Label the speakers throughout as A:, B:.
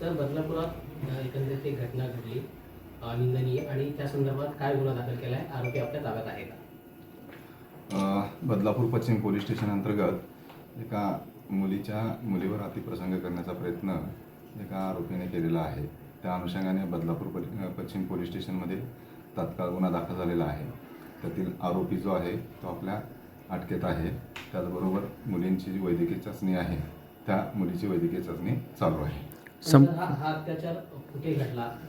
A: Sir बदलापुरात एकंदरीत एक घटना घडली निंदनीय आणि त्या संदर्भात काय गुन्हा दाखल केला आहे आरोपी आपल्या ताब्यात आहे का?
B: बदलापूर पश्चिम पोलीस स्टेशन अंतर्गत एका मुलीच्या मुलीवर अतिप्रसंग करण्याचा प्रयत्न एका आरोपीने केलेला आहे. त्या अनुषंगाने बदलापूर पश्चिम पोलीस स्टेशनमध्ये तात्काळ गुन्हा दाखल झालेला आहे. त्यातील आरोपी जो आहे तो आपल्या अटकेत आहे. त्याचबरोबर मुलींची जी वैद्यकीय चाचणी आहे. त्या मुलीची वैद्यकीय चाचणी चालू आहे.
C: सं-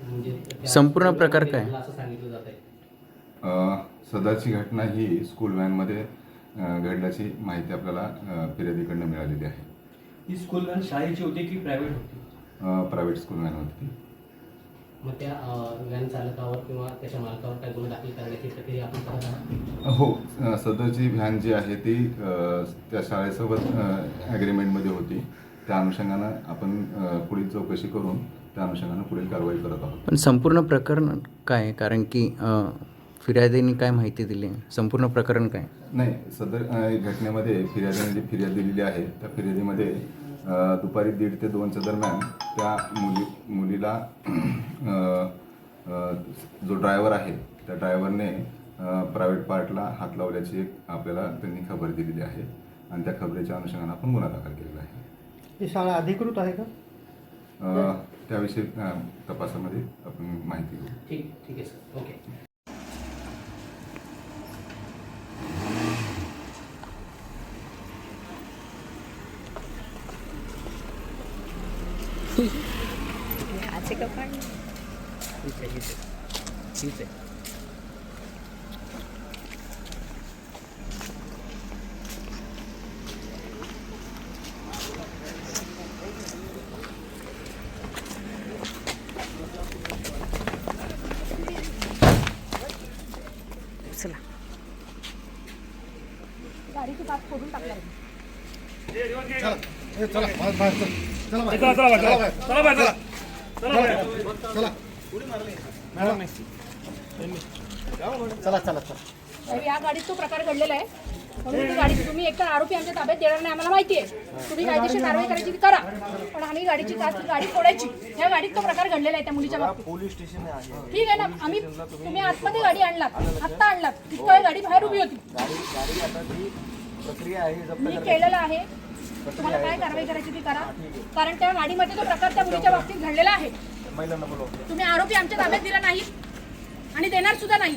A: म्हणजे
C: संपूर्ण प्रकार काय?
A: घडला असं सांगितलं जात आहे.
B: अ, सदरची घटना ही स्कूल व्हॅनमध्ये घडल्याची माहिती आपल्याला फिर्यादीकडनं मिळालेली आहे.
D: ही स्कूल व्हॅन शाळेची होती की प्रायव्हेट होती?
B: प्रायव्हेट स्कूल व्हॅन होती.
A: मग त्या व्हॅन चालकावर किंवा त्याच्या मालकावर काय गुन्हा दाखल करण्याची प्रक्रिया आपण करत आहात?
B: हो सदरची व्हॅन जी आहे ती त्या शाळेसोबत ॲग्रीमेंटमध्ये होती. त्या अनुषंगानं आपण पुढील चौकशी करून त्या अनुषंगानं पुढील कारवाई करत आहोत.
C: पण संपूर्ण प्रकरण काय आहे? कारण की फिर्यादीने काय माहिती दिली? संपूर्ण प्रकरण काय?
B: नाही सदर घटनेमध्ये फिर्यादीने जी फिर्याद दिलेली आहे त्या फिर्यादीमध्ये दुपारी दीड ते दोनच्या दरम्यान त्या मुली मुलीला जो ड्रायव्हर आहे त्या ड्रायव्हरने प्रायव्हेट पार्टला हात लावल्याची एक आपल्याला त्यांनी खबर दिलेली आहे. आणि त्या खबरीच्या अनुषंगानं आपण गुन्हा दाखल केलेला आहे.
E: ही शाळा अधिकृत आहे का
B: अ, त्याविषयी अ, तपासामध्ये आपण माहिती घेऊ
A: ठीक ठीक आहे सर ओके
F: आचे कपाट
A: ठीक आहे ठीक आहे ठीक आहे
F: चला
G: गाडीची पात फोडून टाकला साहेब, या गाडीत तो प्रकार घडलेला आहे. म्हणून ती गाडी तुम्ही एकतर आरोपी आमच्या ताब्यात देणार नाही आम्हाला माहिती आहे. तुम्ही कायदेशीर कारवाई करायची ती करा. पण आम्ही गाडीची काच गाडी फोडायची. ह्या गाडीत तो प्रकार घडलेला आहे त्या मुलीच्या बाबतीत.
D: पोलीस स्टेशन आहे.
G: ठीक आहे ना? आम्ही तुम्ही आतमध्ये गाडी आणलात. आत्ता आणलात. तितका वेळ गाडी बाहेर उभी होती.
D: गाडी गाडी आता ती प्रक्रिया आहे जप्त
G: मी केलेलं आहे. तुम्हाला काय कारवाई करायची ती करा. कारण त्या गाडीमध्ये तो प्रकार त्या मुलीच्या बाबतीत घडलेला आहे.
D: महिलांना
G: तुम्ही आरोपी आमच्या ताब्यात दिला नाही आणि देणार सुद्धा नाही.